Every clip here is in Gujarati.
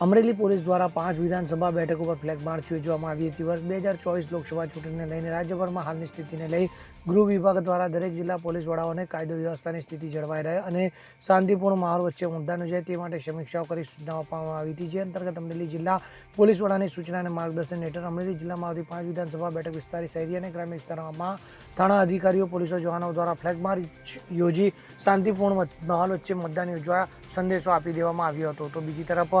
અમરેલી પોલીસ દ્વારા પાંચ વિધાનસભા બેઠકો ઉપર ફ્લેગ માર્ચ યોજવામાં આવી હતી. વર્ષ બે હજાર ચોવીસ લોકસભા ચૂંટણીને લઈને રાજ્યભરમાં હાલની સ્થિતિને લઈ ગૃહ વિભાગ દ્વારા દરેક જિલ્લા પોલીસ વડાઓને કાયદો વ્યવસ્થાની સ્થિતિ જળવાઈ રહે અને શાંતિપૂર્ણ માહોલ વચ્ચે મતદાન જાય તે માટે સમીક્ષાઓ કરી સૂચનાઓ આપવામાં આવી હતી. જે અંતર્ગત અમરેલી જિલ્લા પોલીસ વડાની સૂચના અને માર્ગદર્શન હેઠળ અમરેલી જિલ્લામાં આવતી પાંચ વિધાનસભા બેઠક વિસ્તારી શહેરી અને ગ્રામ્ય વિસ્તારોમાં થાણા અધિકારીઓ, પોલીસો જવાનો દ્વારા ફ્લેગ માર્ચ યોજી શાંતિપૂર્ણ માહોલ વચ્ચે મતદાન યોજવા સંદેશો આપી દેવામાં આવ્યો હતો. તો બીજી તરફ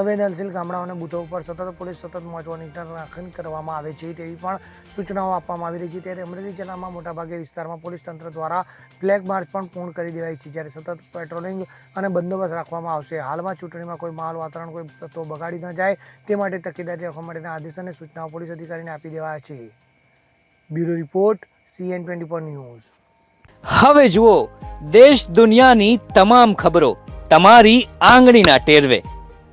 સંવેદનશીલ ગામડાઓને બુથો ઉપર સતત પોલીસ સતત મોજવાની રાખણ કરવામાં આવે છે તેવી પણ સૂચનાઓ આપવામાં આવી રહી છે. ત્યારે અમરેલી જિલ્લામાં મોટાભાગે વિસ્તારમાં પોલીસ તંત્ર દ્વારા ફ્લેગ માર્ચ પણ પૂર્ણ કરી દેવાય છે. જ્યારે સતત પેટ્રોલિંગ અને બંદોબસ્ત રાખવામાં આવશે. હાલમાં ચૂંટણીમાં કોઈ માલ, વાતાવરણ, કોઈ તત્વો બગાડી ન જાય તે માટે તકેદારી રાખવા માટેના આદેશ અને સૂચનાઓ પોલીસ અધિકારીને આપી દેવાયા છે. Bureau report, CN twenty four news. હવે જુઓ, દેશ દુનિયાની તમામ ખબરો, તમારી આંગળીના ટેરવે.